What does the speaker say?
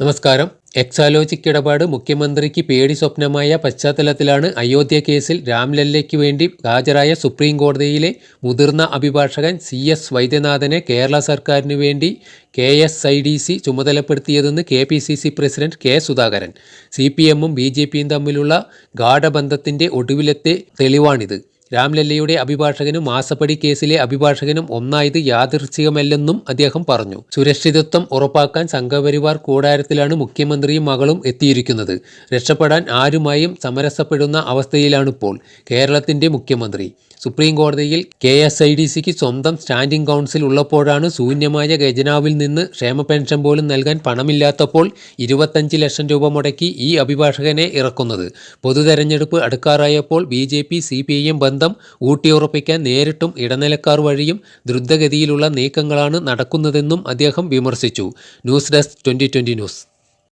നമസ്കാരം. എക്സാലോജിക് ഇടപാട് മുഖ്യമന്ത്രിക്ക് പേടി സ്വപ്നമായ പശ്ചാത്തലത്തിലാണ് അയോധ്യ കേസിൽ രാംലല്ലയ്ക്ക് വേണ്ടി ഹാജരായ സുപ്രീം കോടതിയിലെ മുതിർന്ന അഭിഭാഷകൻ സി എസ് വൈദ്യനാഥനെ കേരള സർക്കാരിന് വേണ്ടി K S I D C ചുമതലപ്പെടുത്തിയതെന്ന് K P C C president K Sudhakaran. C P എമ്മും ബി ജെ പിയും തമ്മിലുള്ള ഗാഠബന്ധത്തിന്റെ ഒടുവിലത്തെ തെളിവാണിത്. രാംലല്ലയുടെ അഭിഭാഷകനും മാസപ്പടി കേസിലെ അഭിഭാഷകനും ഒന്നായത് യാദൃച്ഛികമല്ലെന്നും അദ്ദേഹം പറഞ്ഞു. സുരക്ഷിതത്വം ഉറപ്പാക്കാൻ സംഘപരിവാർ കൂടാരത്തിലാണ് മുഖ്യമന്ത്രിയും മകളും എത്തിയിരിക്കുന്നത്. രക്ഷപ്പെടാൻ ആരുമായും സമരസപ്പെടുന്ന അവസ്ഥയിലാണിപ്പോൾ കേരളത്തിന്റെ മുഖ്യമന്ത്രി. സുപ്രീം കോടതിയിൽ കെ എസ് ഐ ഡി സിക്ക് സ്വന്തം സ്റ്റാൻഡിംഗ് കൗൺസിൽ ഉള്ളപ്പോഴാണ് ശൂന്യമായ ഖജനാവിൽ നിന്ന് ക്ഷേമ പെൻഷൻ പോലും നൽകാൻ പണമില്ലാത്തപ്പോൾ ഇരുപത്തഞ്ച് ലക്ഷം രൂപ മുടക്കി ഈ അഭിഭാഷകനെ ഇറക്കുന്നത്. പൊതു തെരഞ്ഞെടുപ്പ് അടുക്കാറായപ്പോൾ B J P C P I M ബന്ധം ഊട്ടിയുറപ്പിക്കാൻ നേരിട്ടും ഇടനിലക്കാർ വഴിയും ദ്രുതഗതിയിലുള്ള നീക്കങ്ങളാണ് നടക്കുന്നതെന്നും അദ്ദേഹം വിമർശിച്ചു. News desk twenty news.